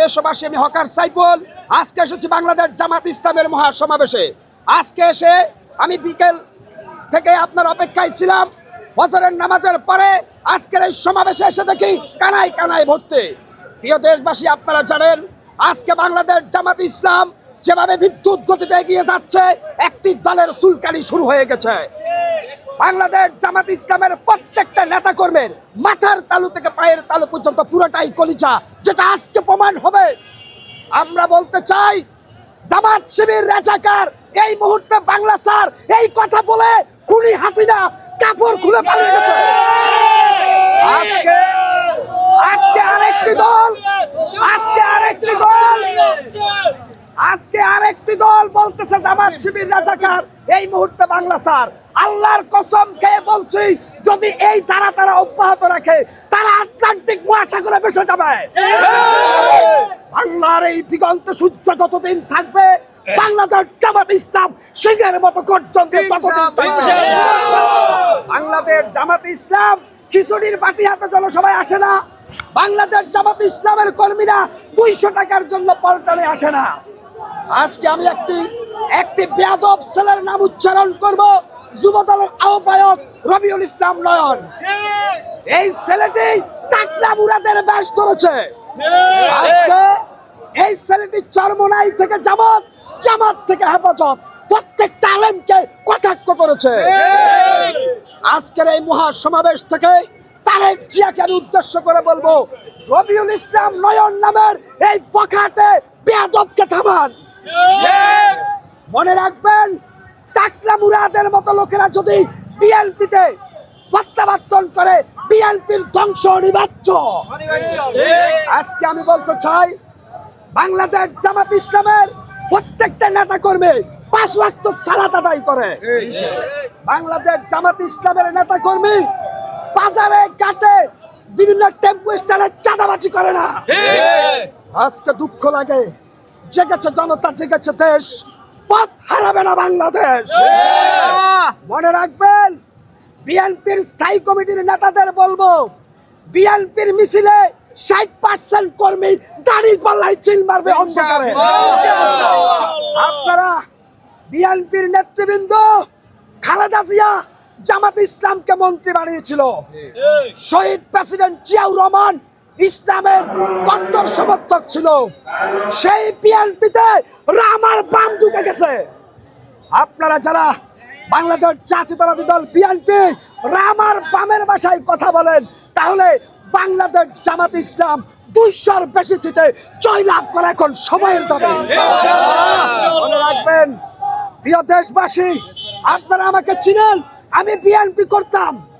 দেশবাসী, আমি হকার সাইফুল। আজকে এসেছি বাংলাদেশ জামাত ইসলামের মহাসমাবেশে। আজকে এসে আমি বিকেল থেকে আপনার অপেক্ষায় ছিলাম। ফজরের নামাজের পরে আজকের এই সমাবেশে এসে দেখি কানায় কানায় ভর্তি। প্রিয় দেশবাসী, আপনারা জানেন, আজকে বাংলাদেশ জামাত ইসলাম যেভাবে বিদ্যুৎ গতিতে এগিয়ে যাচ্ছে, একটি দলের সুলকানি শুরু হয়ে গেছে। বাংলাদেশ জামাত ইসলামের প্রত্যেকটা নেতা কর্মের মাথার তালু থেকে পায়ের তালু পর্যন্ত পুরোটাই কলিচা যেটা আজকে প্রমাণ হবে। আমরা বলতে চাই, জামাত শিবির রাজাকার, এই মুহূর্তে বাংলা স্যার এই কথা বলে খুনি হাসিনা কাপড় খুলে পালিয়ে গেছে। আজকে আরেকটি দল আজকে আরেকটি দল আজকে আরেকটি দল বলতেছে জামাত শিবির রাজাকার। এই মুহূর্তে বাংলা স্যার আল্লাহর কসম খেয়ে বলছি যদি এই তারা তারা অব্যাহত রাখে তারা আটলান্টিক মহাসাগরে ভেসে যাবে। বাংলার এই দিগন্ত সূর্য যতদিন থাকবে বাংলাদেশ জামাত ইসলাম সিংহের মতো গর্জন। বাংলাদেশ জামাত ইসলাম খিচুড়ির বাটি হাতে জনসভায় আসে না। বাংলাদেশ জামাত ইসলামের কর্মীরা দুইশো টাকার জন্য পল্টনে আসে না। আজকে আমি একটি একটি বেয়াদব ছেলের নাম উচ্চারণ করব যুব দলের আহ্বায়ক রবিউল ইসলাম নয়ন। এই ছেলেটি টাকলা মুরাদের ব্যাস ধরেছে। আজকে এই ছেলেটি চরমনাই থেকে জামাত জামাত থেকে হেফাজত, প্রত্যেকটা আলেমকে কটাক্ষ করেছে। আজকের এই মহা সমাবেশ থেকে তারেক জিয়াকে আমি উদ্দেশ্য করে বলব, রবিউল ইসলাম নয়ন নামের এই বখাটে বেয়াদবকে থামান। মনে রাখবেন টাকলা মুরাদের মতো লোকেরা যদি বিএনপিতে প্রত্যাবর্তন করে বিএনপির ধ্বংস অনিবার্য। আজকে আমি বলতে চাই বাংলাদেশ জামাত ইসলামের প্রত্যেকটা নেতা কর্মী পাঁচ ওয়াক্ত সালাত আদায় করে। বাংলাদেশ জামাত ইসলামের নেতা কর্মী বাজারে ঘাটে বিভিন্ন টেম্পো স্ট্যান্ডে চাঁদাবাজি করে না। আজকে দুঃখ লাগে জেগেছে জনতা জেগেছে দেশ। পথ হারাবে না বাংলাদেশ। মনে রাখবেন বিএনপির স্থায়ী কমিটির নেতাদের বলব বিএনপির মিছিলে ষাট পার্সেন্ট কর্মী দাড়ি পাল্লাই চিল মারবে অন্ধকারে। আপনারা বিএনপির নেতৃবৃন্দ খালেদা জিয়া জামাত ইসলামকে মন্ত্রী বানিয়েছিল। শহীদ প্রেসিডেন্ট জিয়াউর রহমান ইসলামের কট্টর সমর্থক ছিল। সেই বিএনপিতে রামার বাম ঢুকে গেছে। আপনারা যারা বাংলাদেশ জাতীয়তাবাদী দল বিএনপি রামার বামের ভাষায় কথা বলেন, তাহলে বাংলাদেশ জামাত ইসলাম দুইশোর বেশি সিটে জয় লাভ করা এখন সময়ের দাবি মনে রাখবেন, প্রিয় দেশবাসী, আপনারা আমাকে চিনেন, আমি বিএনপি করতাম।